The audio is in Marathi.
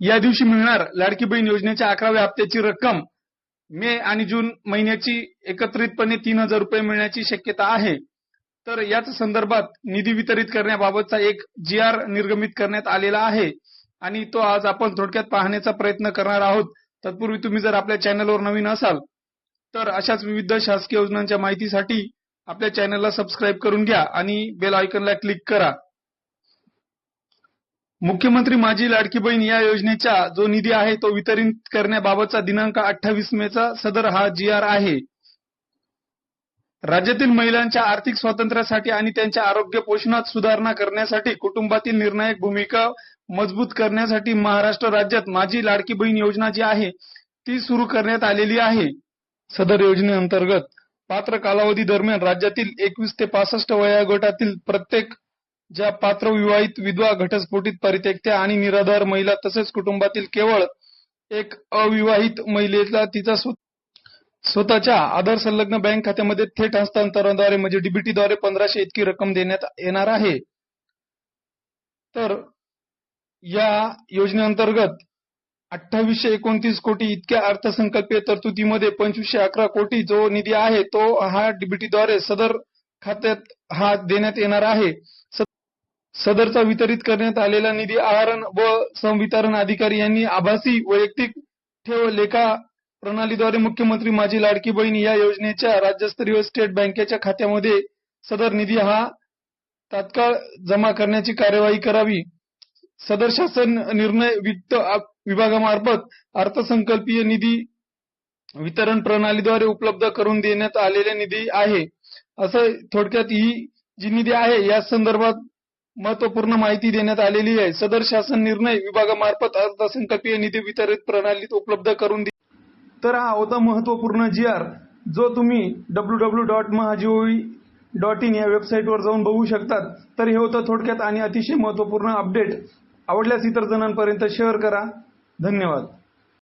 या दिवशी मिळणार लाडकी बहीण योजनेच्या अकराव्या हप्त्याची रक्कम मे आणि जून महिन्याची एकत्रितपणे तीन हजार रुपये मिळण्याची शक्यता आहे. तर याच संदर्भात निधी वितरित करण्याबाबतचा एक जी आर निर्गमित करण्यात आलेला आहे आणि तो आज आपण थोडक्यात पाहण्याचा प्रयत्न करणार आहोत. तत्पूर्वी तुम्ही जर आपल्या चॅनलवर नवीन असाल तर अशाच विविध शासकीय योजनांच्या माहितीसाठी आपल्या चॅनलला सबस्क्राईब करून घ्या आणि बेल आयकनला क्लिक करा. मुख्यमंत्री माझी लाडकी बहीण या योजनेचा जो निधी आहे तो वितरित करण्याबाबतचा दिनांक अठ्ठावीस मेचा सदर हा जी आर आहे. राज्यातील महिलांच्या आर्थिक स्वातंत्र्यासाठी आणि त्यांच्या आरोग्य पोषणात सुधारणा करण्यासाठी कुटुंबातील निर्णायक भूमिका मजबूत करण्यासाठी महाराष्ट्र राज्यात माझी लाडकी बहीण योजना जी आहे ती सुरू करण्यात आलेली आहे. सदर योजनेअंतर्गत पात्र कालावधी दरम्यान राज्यातील एकवीस ते पासष्ट वयोगटातील प्रत्येक ज्या पात्र विवाहित विधवा घटस्फोटीत परित्यक्त्या आणि निराधार महिला तसेच कुटुंबातील केवळ एक अविवाहित महिलेला तिचा स्वतःच्या आधार संलग्न बँक खात्यामध्ये थेट हस्तांतरणाद्वारे म्हणजे डीबीटीद्वारे पंधराशे इतकी रक्कम देण्यात येणार आहे. तर या योजनेअंतर्गत अठ्ठावीसशे एकोणतीस कोटी इतक्या अर्थसंकल्पीय तरतुदीमध्ये पंचवीसशे अकरा कोटी जो निधी आहे तो हा डीबीटी द्वारे सदर खात्यात हा देण्यात येणार आहे. सदरचा वितरित करण्यात आलेला निधी आहरण व संवितरण अधिकारी यांनी आभासी वैयक्तिक ठेव लेखा प्रणालीद्वारे मुख्यमंत्री माझी लाडकी बहीण या योजनेच्या राज्यस्तरीय स्टेट बँकेच्या खात्यामध्ये सदर निधी हा तात्काळ जमा करण्याची कार्यवाही करावी. सदर शासन निर्णय वित्त विभागामार्फत अर्थसंकल्पीय निधी वितरण प्रणालीद्वारे उपलब्ध करून देण्यात आलेला निधी आहे. असं थोडक्यात ही जी निधी आहे या संदर्भात महत्त्वपूर्ण माहिती देण्यात आलेली आहे. सदर शासन निर्णय विभागामार्फत अर्थसंकल्पीय निधी वितरित प्रणालीत उपलब्ध करून दे तर हा होता महत्त्वपूर्ण जी आर. जो तुम्ही डब्ल्यू डब्ल्यू डॉट महाजीओई डॉट इन या वेबसाईटवर जाऊन बघू शकतात. तर हे होतं थोडक्यात आणि अतिशय महत्त्वपूर्ण अपडेट. आवडल्यास इतर जणांपर्यंत शेअर करा. धन्यवाद.